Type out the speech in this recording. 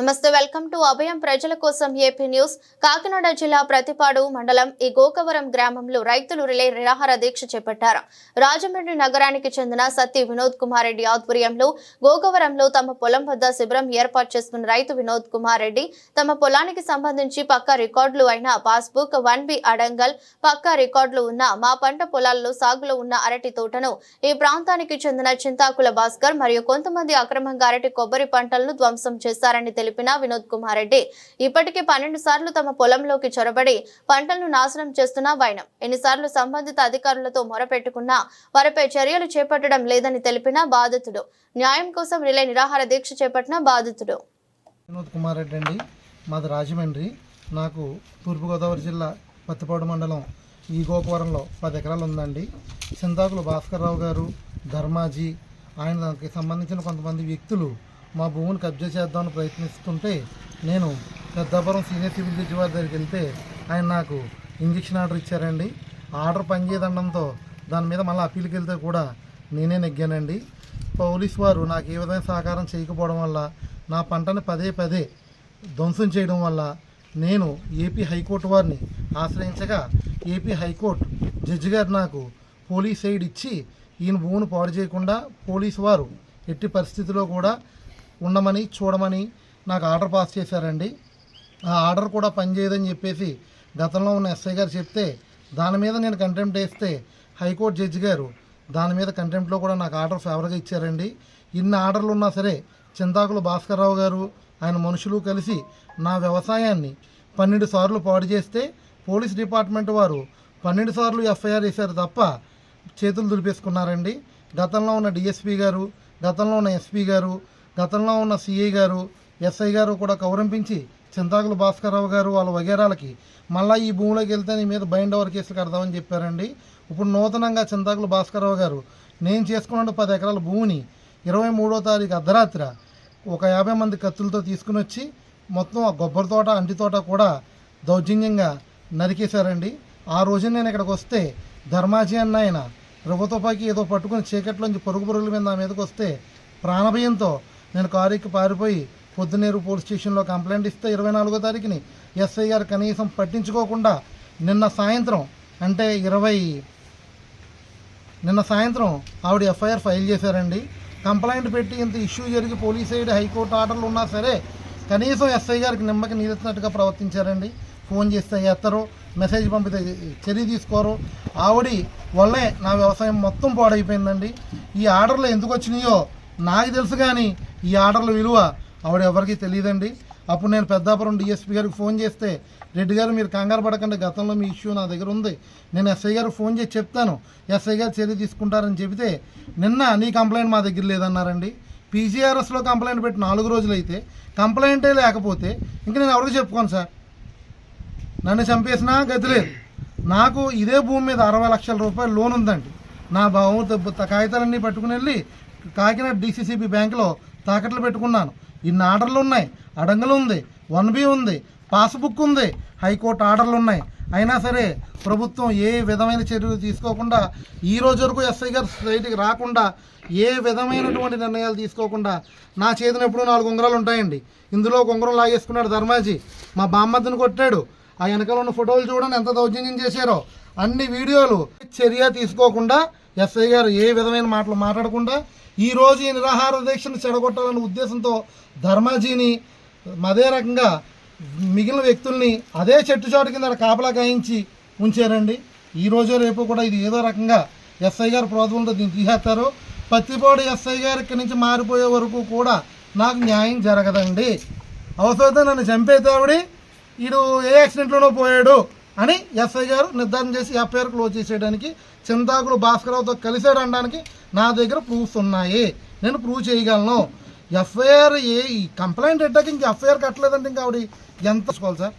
నమస్తే welcome to అభయం ప్రజల కోసం ఏపీ న్యూస్. కాకినాడ జిల్లా ప్రతిపాడు మండలం ఈ గోకవరం గ్రామంలో రైతులు రిలే నిరాహార దీక్ష చేపట్టారు. రాజమండ్రి నగరానికి చెందిన సత్తి వినోద్ కుమార్ రెడ్డి ఆధ్వర్యంలో గోకవరంలో తమ పొలం వద్ద శిబిరం ఏర్పాటు చేసుకున్న రైతు వినోద్ కుమార్ రెడ్డి తమ పొలానికి సంబంధించి పక్కా రికార్డులు అయిన పాస్బుక్ వన్ బి అడంగల్ పక్కా రికార్డులు ఉన్న మా పంట పొలాల్లో సాగులో ఉన్న అరటి తోటను ఈ ప్రాంతానికి చెందిన చింతాకుల భాస్కర్ మరియు కొంతమంది అక్రమంగా అరటి కొబ్బరి పంటలను ధ్వంసం చేశారని తెలిపిన వినోద్ కుమార్ రెడ్డి. ఇప్పటికే పన్నెండు సార్లు తమ పొలంలోకి చొరబడి పంటలను నాశనం చేస్తున్న వైనం. ఎన్నిసార్లు సంబంధిత అధికారులతో మొరపెట్టుకున్నా వారిపై చర్యలు చేపట్టడం లేదని తెలిపిన బాధితుడు. న్యాయం కోసం రిలే నిరాహార దీక్ష చేపట్టిన బాధితుడు. వినోద్ కుమార్ రెడ్డి అండి. మాది రాజమండ్రి. నాకు తూర్పుగోదావరి జిల్లా పత్తిపాడు మండలం ఈ గోకవరంలో పది ఎకరాలు ఉందండి. చింతాకులు భాస్కర్రావు గారు ధర్మాజీ ఆయనకి సంబంధించిన కొంతమంది వ్యక్తులు మా భూమిని కబ్జా చేద్దామని ప్రయత్నిస్తుంటే నేను పెద్దాపురం సీనియర్ సివిల్ జడ్జి వారి దగ్గరికి వెళ్తే ఆయన నాకు ఇంజక్షన్ ఆర్డర్ ఇచ్చారండి. ఆర్డర్ పనిచేయదండంతో దాని మీద మళ్ళీ అప్పీల్కి వెళ్తే కూడా నేనే నెగ్గానండి. పోలీస్ వారు నాకు ఏ విధంగా సహకారం చేయకపోవడం వల్ల నా పంటని పదే పదే ధ్వంసం చేయడం వల్ల నేను ఏపీ హైకోర్టు వారిని ఆశ్రయించగా ఏపీ హైకోర్టు జడ్జి గారు నాకు పోలీస్ సైడ్ ఇచ్చి ఈయన భూమిని పాడు చేయకుండా పోలీసు వారు ఎట్టి పరిస్థితిలో కూడా ఉండమని చూడమని నాకు ఆర్డర్ పాస్ చేశారండి. ఆ ఆర్డర్ కూడా పనిచేయదని చెప్పేసి గతంలో ఉన్న ఎస్ఐ గారు చెప్తే దాని మీద నేను కంటెంప్ట్ వేస్తే హైకోర్టు జడ్జి గారు దాని మీద కంటెంప్ట్లో కూడా నాకు ఆర్డర్ ఫేవర్గా ఇచ్చారండి. ఇన్ని ఆర్డర్లు ఉన్నా సరే చింతాకులు భాస్కర్రావు గారు ఆయన మనుషులు కలిసి నా వ్యవసాయాన్ని పన్నెండు సార్లు పాడు చేస్తే పోలీస్ డిపార్ట్మెంట్ వారు పన్నెండు సార్లు ఎఫ్ఐఆర్ వేశారు తప్ప చేతులు దులిపేసుకున్నారండి. గతంలో ఉన్న డిఎస్పీ గారు గతంలో ఉన్న ఎస్పీ గారు గతంలో ఉన్న సిఐ గారు ఎస్ఐ గారు కూడా కౌరంపించి చింతాకులు భాస్కర్రావు గారు వాళ్ళ వగేరాలకి మళ్ళీ ఈ భూమిలోకి వెళ్తే నీ మీద బైండ్ ఓవర్ కేసులు కడదామని చెప్పారండి. ఇప్పుడు నూతనంగా చింతాకులు భాస్కర్రావు గారు నేను చేసుకున్న పది ఎకరాల భూమిని ఇరవై మూడో తారీఖు అర్ధరాత్రి ఒక యాభై మంది కత్తులతో తీసుకుని వచ్చి మొత్తం ఆ కొబ్బరి తోట అంటి తోట కూడా దౌర్జన్యంగా నరికేశారండి. ఆ రోజు నేను ఇక్కడికి వస్తే ధర్మాజీ అన్న ఆయన రుగతుపాకి ఏదో పట్టుకుని చీకట్లోంచి పరుగు పరుగుల మీద నా మీదకి వస్తే ప్రాణభయంతో నేను కారు ఎక్కి పారిపోయి పొద్దునేరు పోలీస్ స్టేషన్లో కంప్లైంట్ ఇస్తే ఇరవై నాలుగో తారీఖుని ఎస్ఐ గారు కనీసం పట్టించుకోకుండా నిన్న సాయంత్రం అంటే ఇరవై నిన్న సాయంత్రం ఆవిడ ఎఫ్ఐఆర్ ఫైల్ చేశారండి. కంప్లైంట్ పెట్టి ఇంత ఇష్యూ జరిగి పోలీస్ సైడ్ హైకోర్టు ఆర్డర్లు ఉన్నా సరే కనీసం ఎస్ఐ గారికి నిమ్మకి నీరెత్తినట్టుగా ప్రవర్తించారండి. ఫోన్ చేస్తే ఎత్తరు మెసేజ్ పంపితే చర్య తీసుకోరు. ఆవిడ వల్లే నా వ్యవసాయం మొత్తం పాడైపోయిందండి. ఈ ఆర్డర్లు ఎందుకు వచ్చినాయో నాకు తెలుసు కానీ ఈ ఆర్డర్ల విలువ ఆవిడ ఎవరికి తెలియదండి. అప్పుడు నేను పెద్దాపురం డిఎస్పీ గారికి ఫోన్ చేస్తే రెడ్డి గారు మీరు కంగారు పడకండి. గతంలో మీ ఇష్యూ నా దగ్గర ఉంది. నేను ఎస్ఐ గారు ఫోన్ చేసి చెప్తాను. ఎస్ఐ గారు చర్య తీసుకుంటారని చెబితే నిన్న నీ కంప్లైంట్ మా దగ్గర లేదన్నారండి. పీజీఆర్ఎస్లో కంప్లైంట్ పెట్టి నాలుగు రోజులు అయితే కంప్లైంటే లేకపోతే ఇంక నేను ఎవరికి చెప్పుకోను సార్? నన్ను చంపేసినా గతి లేదు. నాకు ఇదే భూమి మీద అరవై లక్షల రూపాయలు లోన్ ఉందండి. నా భూమి త- కాగితాలన్నీ పట్టుకుని వెళ్ళి కాకినాడ డీసీసీబీ బ్యాంకులో తాకట్లు పెట్టుకున్నాను. ఇన్ని ఆర్డర్లు ఉన్నాయి. అడంగులు ఉంది. వన్ బి ఉంది. పాస్బుక్ ఉంది. హైకోర్టు ఆర్డర్లు ఉన్నాయి. అయినా సరే ప్రభుత్వం ఏ విధమైన చర్యలు తీసుకోకుండా ఈ రోజు వరకు ఎస్ఐ గారు సైట్కి రాకుండా ఏ విధమైనటువంటి నిర్ణయాలు తీసుకోకుండా నా చేతిన ఎప్పుడు నాలుగు ఉంగరాలు ఉంటాయండి. ఇందులో ఒక ఉంగరం లాగేసుకున్నాడు ధర్మాజీ. మా బామ్మద్దును కొట్టాడు. ఆ వెనకాల ఉన్న ఫోటోలు చూడండి ఎంత దౌర్జన్యం చేశారో. అన్ని వీడియోలు చర్య తీసుకోకుండా ఎస్ఐ గారు ఏ విధమైన మాటలు మాట్లాడకుండా ఈ రోజు ఈ నిరాహార దీక్షను చెడగొట్టాలనే ఉద్దేశంతో ధర్మాజీని అదే రకంగా మిగిలిన వ్యక్తుల్ని అదే చెట్టు చాటు కింద కాపలా గాయించి ఉంచారండి. ఈ రోజు రేపు కూడా ఇది ఏదో రకంగా ఎస్ఐ గారు ప్రోత్సహంతో దీన్ని తీసేస్తారు. పత్తిపాడు ఎస్ఐ గారి ఇక్కడి నుంచి మారిపోయే వరకు కూడా నాకు న్యాయం జరగదండి. అవసరమైతే నన్ను చంపేతావిడి వీడు ఏ యాక్సిడెంట్లోనో పోయాడు. అని ఎస్ఐ గారు నిర్ధారణ చేసి ఎఫ్ఐఆర్ క్లోజ్ చేసేయడానికి చింతాకులు భాస్కరరావుతో కలిసాడు అనడానికి నా దగ్గర ప్రూఫ్స్ ఉన్నాయి. నేను ప్రూవ్ చేయగలను. ఎఫ్ఐఆర్ ఏ ఈ కంప్లైంట్ ఎట్టాక ఇంక ఎఫ్ఐఆర్ కట్టలేదంటే ఇంకా ఆవిడ ఎంత తీసుకోవాలి సార్?